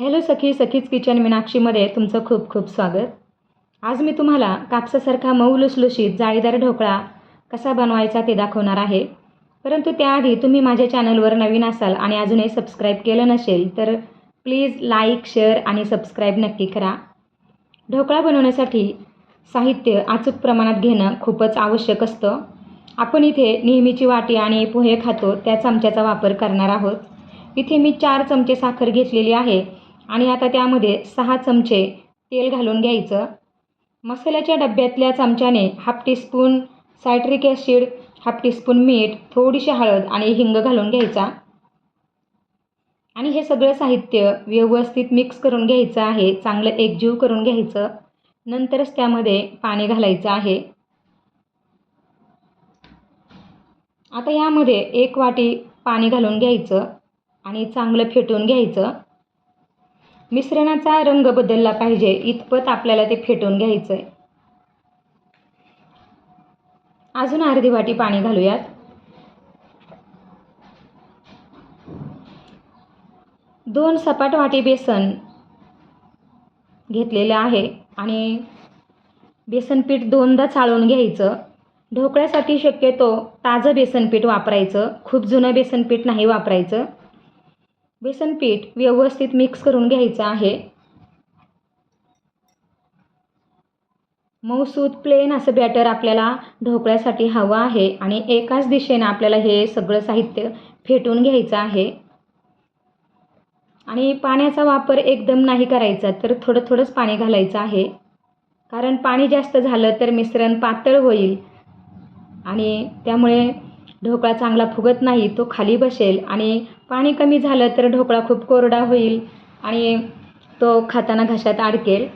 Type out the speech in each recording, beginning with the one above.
Hello सखी सखीच kitchen मीनाक्षीमध्ये तुमचं खूप खूप स्वागत. आज मी तुम्हाला कापसासारखा मऊ लुसलुशीत जाळीदार ढोकळा कसा बनवायचा ते दाखवणार आहे. परंतु त्याआधी तुम्ही माझ्या चॅनलवर नवीन असाल आणि अजूनही सबस्क्राईब केलं नसेल तर प्लीज लाईक शेअर आणि सबस्क्राईब नक्की करा. ढोकळा बनवण्यासाठी साहित्य अचूक प्रमाणात घेणं खूपच आवश्यक असतं. आपण इथे नेहमीची वाटी आणि पोहे खातो त्या चमच्याचा वापर करणार आहोत. इथे मी चार चमचे साखर घेतलेली आहे. आणि आता त्यामध्ये सहा चमचे तेल घालून घ्यायचं. मसाल्याच्या डब्यातल्या चमच्याने half teaspoon citric acid half teaspoon मीठ थोडीशी हळद आणि हिंग घालून घ्यायचा. आणि हे सगळं साहित्य व्यवस्थित मिक्स करून घ्यायचं आहे. चांगलं एकजीव करून घ्यायचं. नंतरच त्यामध्ये पाणी घालायचं आहे. आता यामध्ये एक वाटी पाणी घालून घ्यायचं आणि चांगलं फेटून घ्यायचं. मिश्रणाचा रंग बदलला पाहिजे. इतपत आपल्याला ते फेटून घ्यायचं आहे अजून अर्धी वाटी पाणी घालूयात. दोन सपाट वाटी बेसन घेतलेलं आहे आणि बेसन पीठ दोनदा चाळून घ्यायचं. ढोकळ्यासाठी शक्यतो ताजं बेसन पीठ वापरायचं. खूप जुनं बेसन पीठ नाही वापरायचं. बेसन पीठ व्यवस्थित मिक्स करून घ्यायचं आहे. मऊसूत प्लेन असं बॅटर आपल्याला ढोकळ्यासाठी हवं आहे आणि एकाच दिशेनं आपल्याला हे सगळं साहित्य फेटून घ्यायचं आहे. आणि पाण्याचा वापर एकदम नाही करायचा तर थोडं थोडंच पाणी घालायचं आहे. कारण पाणी जास्त झालं तर मिश्रण पातळ होईल. आणि त्यामुळे ढोकळा चांगला फुगत नाही तो खाली बसेल. आणि पाणी कमी झालं तर ढोकळा खूप कोरडा होईल आणि तो खाताना घशात अडकेल.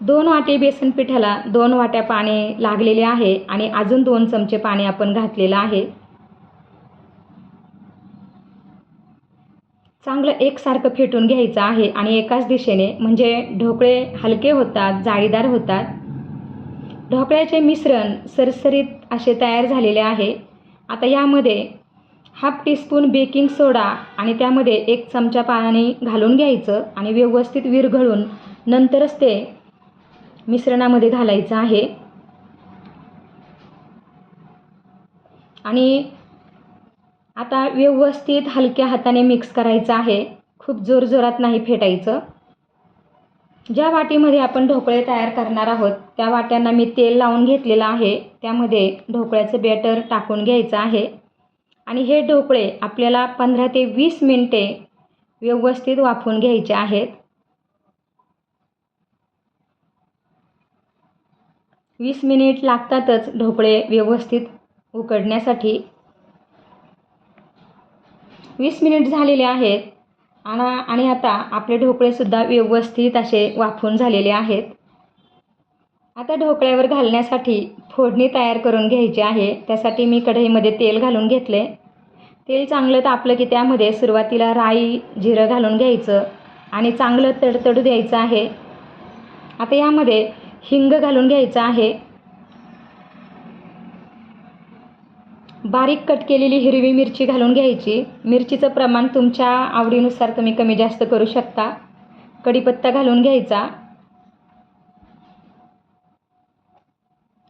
दोन वाटे बेसन पिठाला दोन वाट्या पाणी लागलेले आहे आणि अजून दोन चमचे पाणी आपण घातलेलं आहे. चांगलं एकसारखं फेटून घ्यायचं आहे आणि एकाच दिशेने म्हणजे ढोकळे हलके होतात जाळीदार होतात. ढोकळ्याचे मिश्रण सरसरीत असे तयार झालेले आहे. आता यामध्ये हाफ टीस्पून बेकिंग सोडा आणि त्यामध्ये एक चमचा पाणी घालून घ्यायचं आणि व्यवस्थित विरघळून नंतरच ते मिश्रणामध्ये घालायचं आहे. आणि आता व्यवस्थित हलक्या हाताने मिक्स करायचं आहे. खूप जोरजोरात नाही फेटायचं. ज्या वाटीमध्ये आपण ढोकळे तयार करणार आहोत त्या वाट्यांना मी तेल लावून घेतलेलं आहे. त्यामध्ये ढोकळ्याचं बॅटर टाकून घ्यायचं आहे. आणि हे ढोकळे आपल्याला पंधरा ते वीस मिनटे व्यवस्थित वाफून घ्यायचे आहेत. वीस मिनिट लागतातच ढोकळे व्यवस्थित उकडण्यासाठी. वीस मिनिट झालेले आहेत. आणि आणि आता आपले ढोकळेसुद्धा व्यवस्थित असे वाफून झालेले आहेत. आता ढोकळ्यावर घालण्यासाठी फोडणी तयार करून घ्यायची आहे. त्यासाठी मी कढईमध्ये तेल घालून घेतले. तेल चांगलं तापलं की त्यामध्ये सुरुवातीला राई जिरं घालून घ्यायचं आणि चांगलं तडतडू द्यायचं आहे. आता यामध्ये हिंग घालून घ्यायचं आहे. बारीक कट केलेली हिरवी मिरची घालून घ्यायची. मिरचीचं प्रमाण तुमच्या आवडीनुसार तुम्ही कमी जास्त करू शकता. कढीपत्ता घालून घ्यायचा.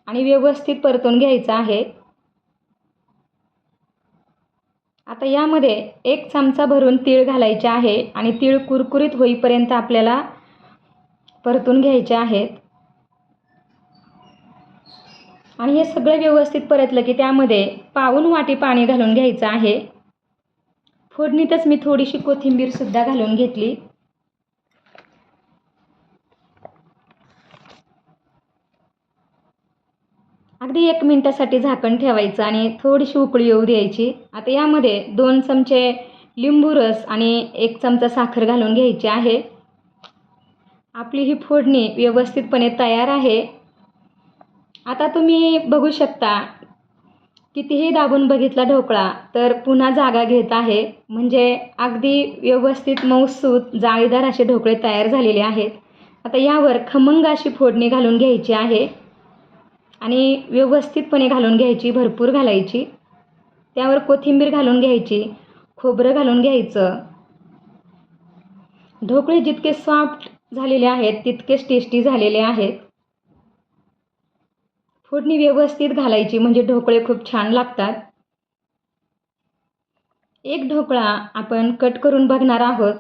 आणि व्यवस्थित परतून घ्यायचं आहे. आता यामध्ये एक चमचा भरून तीळ घालायचे आहे आणि तीळ कुरकुरीत होईपर्यंत आपल्याला परतून घ्यायचे आहेत. आणि हे सगळं व्यवस्थित परतलं की त्यामध्ये पाऊन वाटी पाणी घालून घ्यायचं आहे. फोडणीतच मी थोडीशी कोथिंबीरसुद्धा घालून घेतली. अगदी एक मिनटासाठी झाकण ठेवायचं आणि थोडीशी उकळी येऊ द्यायची. आता यामध्ये दोन चमचे लिंबू रस आणि एक चमचा साखर घालून घ्यायची आहे. आपली ही फोडणी व्यवस्थितपणे तयार आहे. आता तुम्ही बघू शकता कितीही दाबून बघितला ढोकळा तर पुन्हा जागा घेत आहे. म्हणजे अगदी व्यवस्थित मौसूत जाळीदार असे ढोकळे तयार झालेले आहेत. आता यावर खमंग अशी फोडणी घालून घ्यायची आहे. आणि व्यवस्थितपणे घालून घ्यायची भरपूर घालायची. त्यावर कोथिंबीर घालून घ्यायची खोबरं घालून घ्यायचं. ढोकळे जितके सॉफ्ट झालेले आहेत तितकेच टेस्टी झालेले आहेत. फोडणी व्यवस्थित घालायची म्हणजे ढोकळे खूप छान लागतात. एक ढोकळा आपण कट करून बघणार आहोत.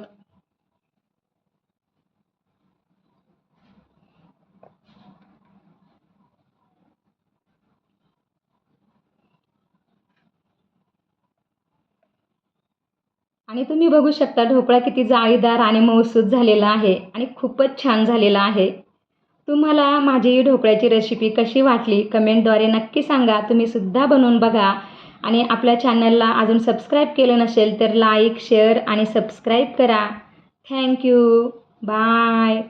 आणि तुम्ही बघू शकता ढोकळा किती जाळीदार आणि मऊसूत झालेला आहे आणि खूपच छान झालेला आहे. तुम्हाला माझी ढोकळ्याची रेसिपी कशी वाटली कमेंटद्वारे नक्की सांगा. तुम्हीसुद्धा बनवून बघा. आणि आपल्या चॅनलला अजून सबस्क्राईब केलं नसेल तर लाईक शेअर आणि सबस्क्राईब करा. Thank you bye